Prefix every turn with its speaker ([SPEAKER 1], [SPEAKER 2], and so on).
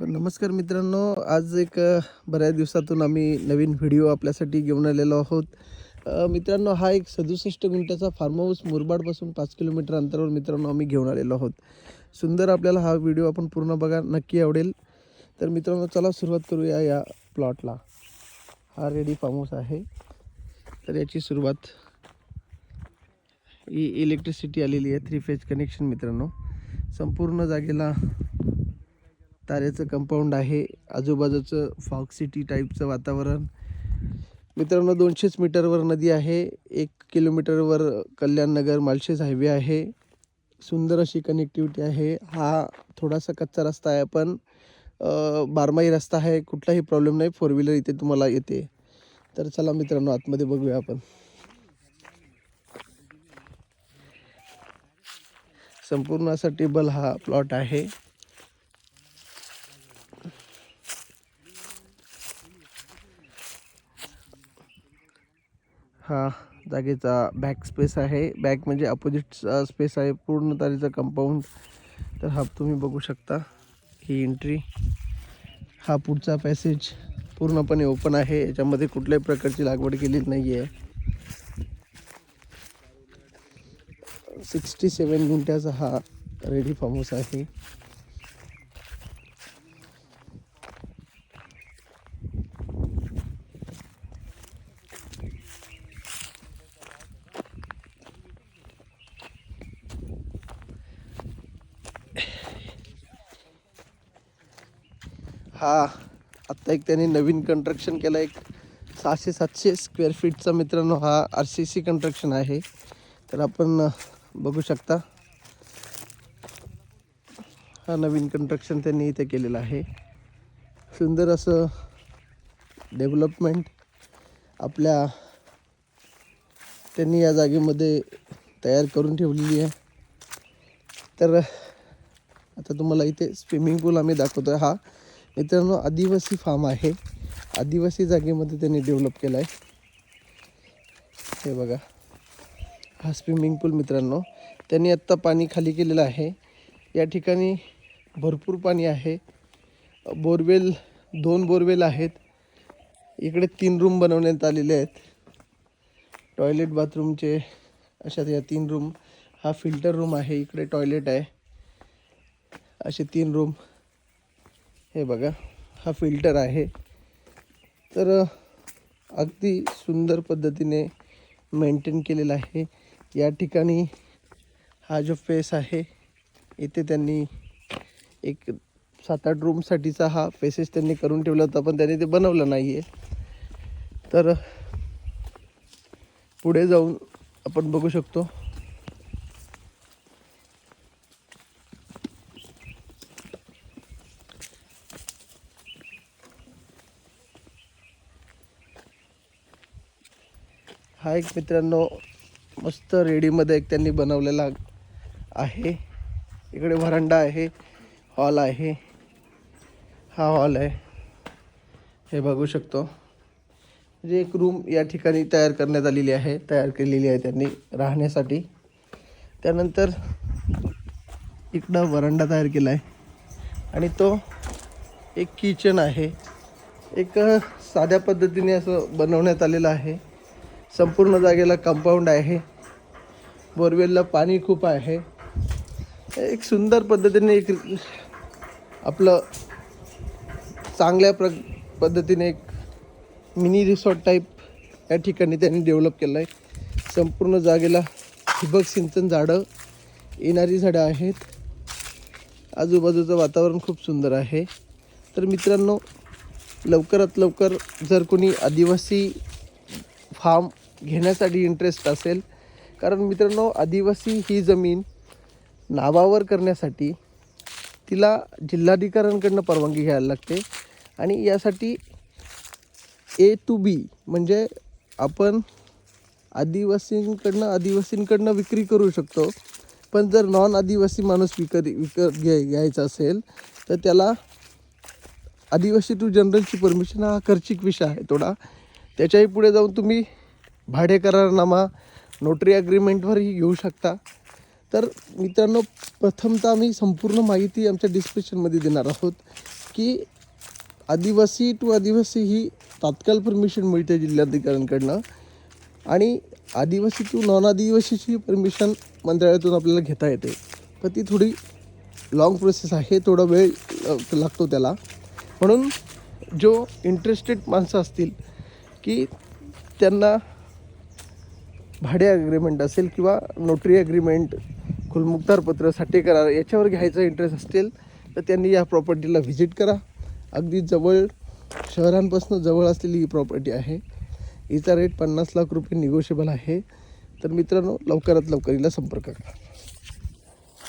[SPEAKER 1] नमस्कार मित्रांनो आज एक बऱ्याच दिवसातून आम्ही नवीन व्हिडिओ आपल्यासाठी घेऊन आलेलो आहोत. मित्रांनो हा एक सदुसष्ट गुंठ्याचा फार्म हाऊस मुरबाडपासून पाच किलोमीटर अंतरावर मित्रांनो आम्ही घेऊन आलेलो आहोत. सुंदर आपल्याला हा व्हिडिओ आपण पूर्ण बघा नक्की आवडेल. तर मित्रांनो चला सुरुवात करूया या प्लॉटला हा रेडी फार्म हाऊस आहे. तर याची सुरुवात ही इलेक्ट्रिसिटी आलेली आहे थ्री फेज कनेक्शन मित्रांनो. संपूर्ण जागेला ताऱ्याचं कंपाऊंड आहे. आजूबाजूचं फॉग सिटी टाईपचं वातावरण. मित्रांनो दोनशेच मीटरवर नदी आहे. एक किलोमीटरवर कल्याणनगर मालशेज हायवे आहे. सुंदर अशी कनेक्टिव्हिटी आहे. हा थोडासा कच्चा रस्ता आहे पण बारमाही रस्ता आहे. कुठलाही प्रॉब्लेम नाही. फोर व्हीलर इथे तुम्हाला येते. तर चला मित्रांनो आतमध्ये बघूया आपण. संपूर्ण असा टेबल हा प्लॉट आहे. हा जागेचा बॅक स्पेस आहे. बॅक म्हणजे अपोजिट स्पेस आहे. पूर्ण तारीचा कंपाऊंड तर हा तुम्ही बघू शकता. ही एंट्री हा पुढचा पॅसेज पूर्णपणे ओपन आहे. याच्यामध्ये कुठल्याही प्रकारची लागवड केलेली नाही आहे सिक्स्टी सेवन गुंठ्याचा हा रेडी फार्म हाऊस आहे. हा आत्ता एक त्यांनी नवीन कंस्ट्रक्शन केलं एक सहाशे सातशे स्क्वेअर फीटचा मित्रांनो हा आर सी सी कंस्ट्रक्शन आहे. तर आपण बघू शकता. हा नवीन कंस्ट्रक्शन त्यांनी इथे केलेलं आहे. सुंदर असं डेव्हलपमेंट आपल्या त्यांनी या जागेमध्ये तयार करून ठेवलेली आहे. तर आता तुम्हाला इथे स्विमिंग पूल आम्ही दाखवतो आहे हा मित्रांनो आदिवासी फार्म आहे आदिवासी जागेमध्ये त्यांनी डेव्हलप केला आहे हे बघा. हा स्विमिंग पूल मित्रांनो. त्यांनी आत्ता पाणी खाली केलेलं आहे. या ठिकाणी भरपूर पाणी आहे. बोरवेल दोन बोरवेल आहेत. इकडे तीन रूम बनवण्यात आलेले आहेत. टॉयलेट बाथरूमचे अशा या तीन रूम हा फिल्टर रूम आहे. इकडे टॉयलेट आहे. असे तीन रूम हे बघा हा फिल्टर आहे. तर अगदी सुंदर पद्धतीने मेंटेन केलेला आहे. या ठिकाणी हा जो फेस आहे इथे त्यांनी एक सात आठ रूमसाठीचा हा फेसेस त्यांनी करून ठेवला होता पण त्यांनी ते बनवलं नाही आहे तर पुढे जाऊन आपण बघू शकतो. हा एक मित्रांनो मस्त रेडीमध्ये एक त्यांनी बनवलेला आहे. इकडे व्हरांडा आहे हॉल आहे. हा हॉल आहे. हे बघू शकतो. म्हणजे एक रूम या ठिकाणी तयार करण्यात आलेली आहे तयार केलेली आहे त्यांनी राहण्यासाठी. त्यानंतर इकडं वरांडा तयार केला आहे आणि तो एक किचन आहे. एक साध्या पद्धतीने असं बनवण्यात आलेलं आहे. संपूर्ण जागेला कंपाऊंड आहे. बोरवेलला पाणी खूप आहे. एक सुंदर पद्धतीने एक आपलं चांगल्या प्र पद्धतीने एक मिनी रिसॉर्ट टाईप या ठिकाणी त्यांनी डेव्हलप केलं आहे संपूर्ण जागेला ठिबक सिंचन झाडं येणारी झाडं आहेत. आजूबाजूचं वातावरण खूप सुंदर आहे. तर मित्रांनो लवकरात लवकर जर कोणी आदिवासी फार्म घेण्यासाठी इंटरेस्ट असेल. कारण मित्रांनो आदिवासी ही जमीन नावावर करण्यासाठी तिला जिल्हाधिकाऱ्यांकडनं परवानगी घ्यायला लागते. आणि यासाठी ए टू बी म्हणजे आपण आदिवासींकडनं आदिवासींकडनं विक्री करू शकतो. पण जर नॉन आदिवासी माणूस विकत विकत घ्याय घ्यायचा असेल तर त्याला आदिवासी टू जनरलची परमिशन हा खर्चिक विषय आहे थोडा. त्याच्याही पुढे जाऊन तुम्ही भाडेकरारनामा नोटरी ॲग्रीमेंटवरही घेऊ शकता. तर मित्रांनो प्रथमतः आम्ही संपूर्ण माहिती आमच्या डिस्क्रिप्शनमध्ये देणार आहोत की आदिवासी टू आदिवासी ही तात्काळ परमिशन मिळते जिल्हाधिकाऱ्यांकडनं. आणि आदिवासी टू नॉन आदिवासीची परमिशन मंत्रालयातून आपल्याला घेता येते. पण ती थोडी लॉंग प्रोसेस आहे थोडा वेळ लागतो त्याला. म्हणून जो इंटरेस्टेड माणसं असतील की त्यांना भाडे ॲग्रीमेंट असेल किंवा नोटरी ॲग्रीमेंट खुलमुक्तारपत्र साठे करार याच्यावर घ्यायचा इंटरेस्ट असेल तर त्यांनी या प्रॉपर्टीला व्हिजिट करा. अगदी जवळ शहरांपासून जवळ असलेली ही प्रॉपर्टी आहे. हिचा रेट पन्नास लाख रुपये निगोशिएबल आहे. तर मित्रांनो लवकरात लवकर हिला संपर्क करा.